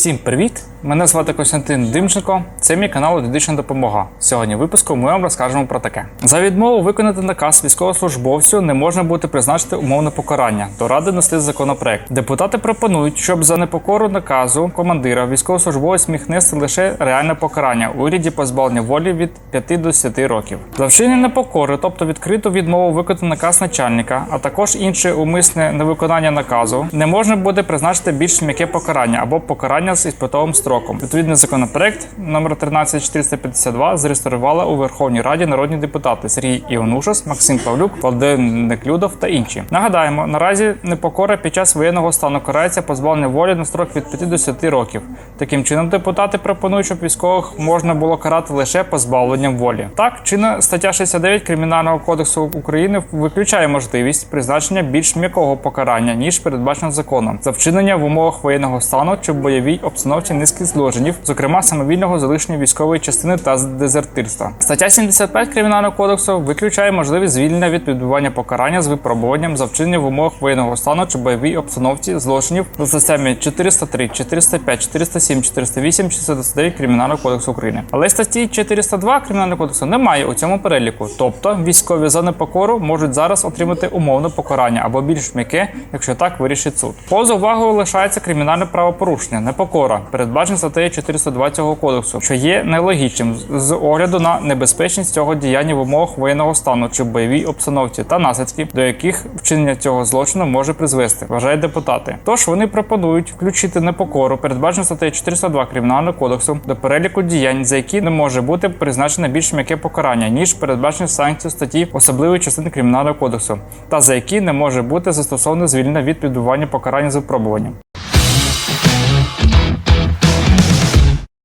Всім привіт! Мене звати Костянтин Димченко. Це мій канал Юридична допомога. Сьогодні в випуску ми вам розкажемо про таке: за відмову виконати наказ військовослужбовцю не можна буде призначити умовне покарання. До ради несли законопроект. Депутати пропонують, щоб за непокору наказу командира військовослужбовець міг нести лише реальне покарання у вигляді позбавлення волі від 5 до 10 років. За вчинення непокори, тобто відкриту відмову виконати наказ начальника, а також інше умисне невиконання наказу, не можна буде призначити більш м'яке покарання або покарання з іспитовим строком. Відповідний законопроект номер 13452 зареєстрували у Верховній Раді народні депутати Сергій Іонушас, Максим Павлюк, Володимир Неклюдов та інші. Нагадаємо, наразі непокора під час воєнного стану карається позбавлення волі на строк від 5 до 10 років. Таким чином, депутати пропонують, щоб військових можна було карати лише позбавленням волі. Так, чинна стаття 69 Кримінального кодексу України виключає можливість призначення більш м'якого покарання ніж передбачено законом за вчинення в умовах воєнного стану чи в обстановці низки злочинів, зокрема самовільного залишення військової частини та дезертирства. Стаття 75 Кримінального кодексу виключає можливість звільнення від відбування покарання з випробуванням за вчинення в умовах воєнного стану чи бойовій обстановці злочинів за статтями 403, 405, 407, 408, 429 Кримінального кодексу України. Але статті 402 Кримінального кодексу немає у цьому переліку. Тобто військові за непокору можуть зараз отримати умовне покарання або більш м'яке, якщо так вирішить суд. Поза увагою лишається кримінальне правопорушення, непокора, передбачене статтею 402 цього кодексу, що є нелогічним з огляду на небезпечність цього діяння в умовах воєнного стану чи бойовій обстановці та наслідки, до яких вчинення цього злочину може призвести, вважають депутати. Тож вони пропонують включити непокору, передбачену статтею 402 кримінального кодексу, до переліку діянь, за які не може бути призначене більш м'яке покарання, ніж передбачені санкції статті особливої частини кримінального кодексу, та за які не може бути застосоване звільнення від відбування покарання з випробуванням.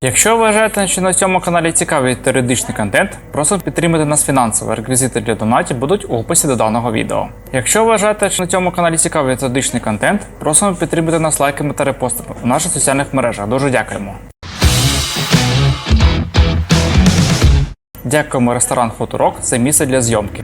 Якщо вважаєте, що на цьому каналі цікавий теоретичний контент, просимо підтримати нас фінансово. Реквізити для донатів будуть у описі до даного відео. Якщо вважаєте, що на цьому каналі цікавий теоретичний контент, просимо підтримати нас лайками та репостами у наших соціальних мережах. Дуже дякуємо. Дякуємо ресторан Фоторок за місце для зйомки.